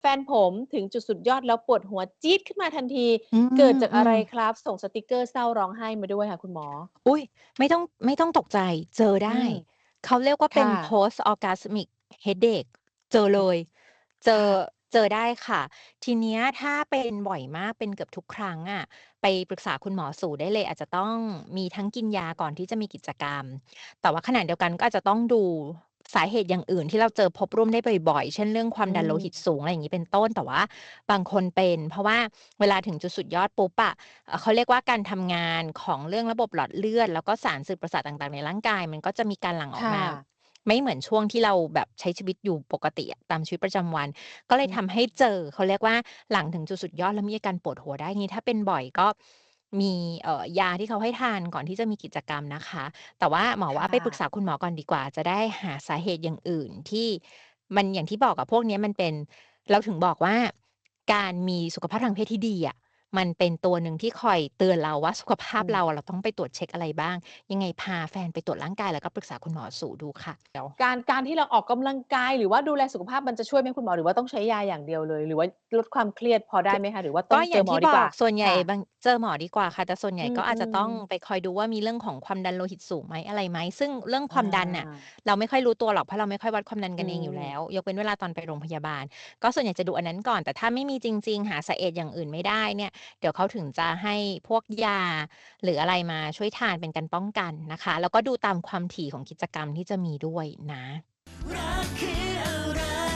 แฟนผมถึงจุดสุดยอดแล้วปวดหัวจี๊ดขึ้นมาทันที อืเกิดจากอะไรม ครับ?ส่งสติกเกอร์เศร้าร้องไห้มาด้วยค่ะคุณหมอ อุ๊ย ไม่ต้องไม่ต้องตกใจเจออไืด้ม เขาเรียกว่าคเป็่นะ Post Orgasmic Headache เจออืมเลย เจคอะ เจอได้ค่ะ ทีเนี้ยถ้าเป็นบ่อยมากเป็นเกือบทุกครั้งอะ ไปปรึกษาคุณหมอสูได้เลย อาจจะต้องมีทั้งกินยาก่อนที่จะมีกิจกรรม แต่ว่าขณะเดียวกันก็อาจจะต้องดู สาเหตุอย่างอื่นที่เราเจอพบร่วมได้บ่อยๆ เช่นเรื่องความอืดันโลหิตมสูงอะไรอย่างงี้เป็นต้น แต่ว่าบางคนเป็น เพราะว่าเวลาถึงจุดสุดยอดปุ๊บอะเอ่อเขาเรียกว่าการทำงานของเรื่องระบบหลอดเลือด แล้วก็สารสื่อประสาทต่างๆ ในร่างกาย มันก็จะมีการหลั่งอคอก่มาะไม่เหมือนช่วงที่เราแบบใช้ชีวิตอยู่ปกติอะตามชีวิตประจำวัน ก็เลอยืทำให้มเจอเขาเรียกว่าหลังถึงจุดสุดยอดแล้วมีอาการปวดหัวได้งี้ถ้าเป็นบ่อยก็ มี เอ่อ ยาที่เขาให้ทานก่อนที่จะมีกิจกรรมนะคะ แต่ว่าหมอคว่า่ไปปรึกะษาคุณหมอก่อนดีกว่า จะได้หาสาเหตุอย่างอื่นที่มัน อย่างที่บอกอะ พวกเนี้ยมันเป็น เราถึงบอกว่า การมีสุขภาพทางเพศที่ดีอะ มันเป็นตัวหนึ่งที่คอยเตือนเราว่าสุขภาอืมพเราอะเราต้องไปตรวจเช็กอะไรบ้าง ยังไงพาแฟนไปตรวจร่างกายแล้วก็ปรึกษาคุณหมอสูดูค่ะเดี๋ยวการการที่เราออกกำลังกายหรือว่าดูแลสุขภาพมันจะช่วยไหมคุณหมอ?หรือว่าต้องใช้ยาอย่างเดียวเลย หรือว่าลดความเครียดพอได้คไหมคะ?หรือว่าตก้อ็งอเยจ่อางทหมอี่ดีกวบอ่า?กส่วนใหญค่่ะบางเจอหมอดีกว่าค่ะ แต่ส่วนใหญอ่ืก็อาจจะต้องมๆไปคอยดูว่ามีเรื่องของความดันโลหิตสูงไหมอะไรไหมซึ่งเรื่องอความดันน่ะาเราไม่ค่อยรู้ตัวหรอกเพราะเราไม่ค่อยวัดความดันอืกันเองอยู่แล้มวยกเว้นเวลาตอนไปโรงพยาบาล ก็ส่วนใหญ่จะดูอันนั้นก่อน แต่ถ้าไม่มีจริง ๆ หาสาเหตุอย่างอื่นไม่ได้เนี่ยเดี๋ยวเขาถึงจะให้พวกยา หรืออะไรมาช่วยทานเป็นการป้องกันนะคะ แล้วก็ดูตามความถี่ของกิจกรรมที่จะมีด้วยนะรักคืออะไร